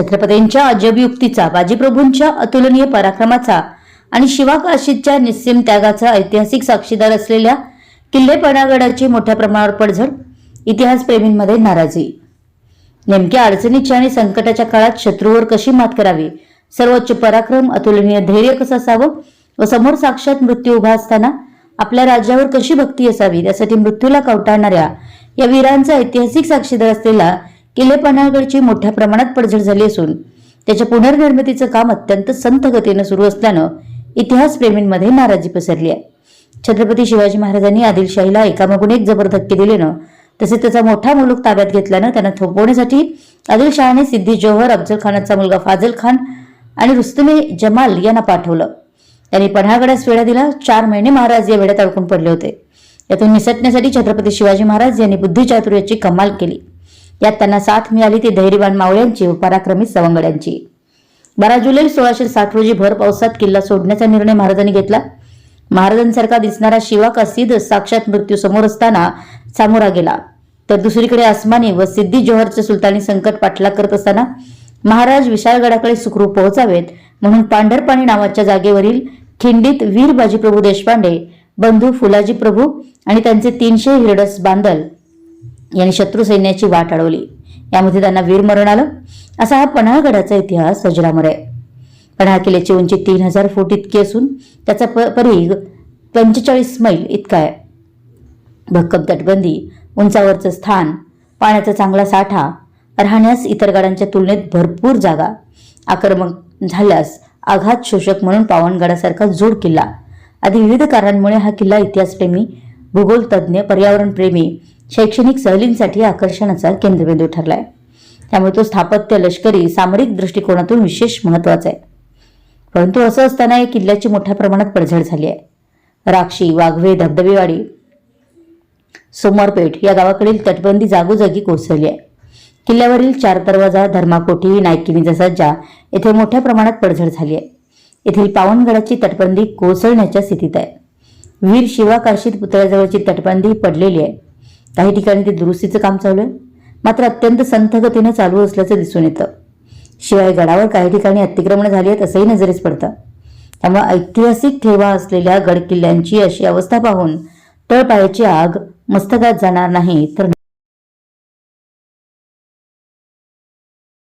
छत्रपतींच्या अजब युक्तीचा बाजीप्रभूंच्या अतुलनीय पराक्रमाचा आणि शिवाकाशीच्या निस्सीम त्यागाचा ऐतिहासिक साक्षीदार असलेल्या किल्ले पणागडाची मोठ्या प्रमाणावर पडझड इतिहासप्रेमींमध्ये नाराजी. नेमक्या अडचणीच्या आणि संकटाच्या काळात शत्रूवर कशी मात करावी? सर्वोच्च पराक्रम अतुलनीय धैर्य कसं असावं? व समोर साक्षात मृत्यू उभा असताना आपल्या राज्यावर कशी भक्ती असावी? यासाठी मृत्यूला कवटाळणाऱ्या या वीरांचा ऐतिहासिक साक्षीदार असलेला किल्ले पन्हाळगडची मोठ्या प्रमाणात पडझड झाली असून त्याच्या पुनर्निर्मितीचं काम अत्यंत संथ गतीनं सुरू असल्यानं इतिहासप्रेमींमध्ये नाराजी पसरली आहे. छत्रपती शिवाजी महाराजांनी आदिलशाहीला एकामागून एक जबर धक्के दिलेनं तसेच त्याचा मोठा मुलूक ताब्यात घेतल्यानं त्यांना थोपवण्यासाठी आदिलशहाने सिद्धी जोहर अफजल खानाचा मुलगा फाजल खान आणि रुस्तमे जमाल यांना पाठवलं. त्यांनी पन्हाळगडास वेढा दिला. चार महिने महाराज या वेड्यात अडकून पडले होते. यातून निसटण्यासाठी छत्रपती शिवाजी महाराज यांनी बुद्धिचातुर्याची कमाल केली. यात त्यांना साथ मिळाली ती धैर्यवान मावळ्यांची व पराक्रमी सवंगड्यांची. बारा जुलै सोळाशे साठ रोजी भर पावसात किल्ला सोडण्याचा निर्णय महाराजांनी घेतला. महाराजांसारखा दिसणारा शिवा सिद्ध साक्षात मृत्यू समोर असताना सामोरा गेला. तर दुसरीकडे आसमानी व सिद्धी जोहरचे सुलतानी संकट पाठलाग करत असताना महाराज विशाळगडाकडे सुखरूप पोहोचावेत म्हणून पांढरपाणी नावाच्या जागेवरील खिंडीत वीर बाजीप्रभू देशपांडे बंधू फुलाजी प्रभू आणि त्यांचे तीनशे हिरडस बांदल यांनी शत्रू सैन्याची वाट अडवली. यामध्ये त्यांना वीरमरण आलं. असा हा पन्हाळगडाचा इतिहास सजरामोर आहे. पन्हाळ किल्ल्याची उंची तीन हजार फूट इतकी असून त्याचा प परीघ पंचेचाळीस मैल इतका आहे. भक्कम तटबंदी उंचावरचं स्थान पाण्याचा चांगला साठा राहण्यास इतर गडांच्या तुलनेत भरपूर जागा. आक्रमक झाल्यास आघात शोषक म्हणून पावनगडासारखा जोड किल्ला. आदी विविध कारणांमुळे हा किल्ला इतिहासप्रेमी भूगोलतज्ज्ञ पर्यावरणप्रेमी शैक्षणिक सहलींसाठी आकर्षणाचा केंद्रबिंदू ठरलाय. त्यामुळे तो स्थापत्य लष्करी सामरिक दृष्टिकोनातून विशेष महत्त्वाचा आहे. परंतु असं असताना या किल्ल्याची मोठ्या प्रमाणात पडझड झाली आहे. राक्षी वाघवे धबधबेवाडी सोमवारपेठ या गावाकडील तटबंदी जागोजागी कोसळली आहे. किल्ल्यावरील चार दरवाजा धर्माकोठी नायकिनीचा सज्जा येथे मोठ्या प्रमाणात पडझड झाली आहे. येथील पावनगडाची तटबंदी कोसळण्याच्या स्थितीत आहे. वीर शिवा काशीद पुतळ्याजवळची तटबंदी पडलेली आहे. काही ठिकाणी ते दुरुस्तीचं काम चालू आहे. मात्र अत्यंत संथ गतीनं चालू असल्याचं दिसून येतं. शिवाय गडावर काही ठिकाणी अतिक्रमण झाली आहेत असंही नजरेस पडतं. त्यामुळे ऐतिहासिक ठेवा असलेल्या गडकिल्ल्यांची अशी अवस्था पाहून तळपायाची आग मस्तकात जाणार नाही तर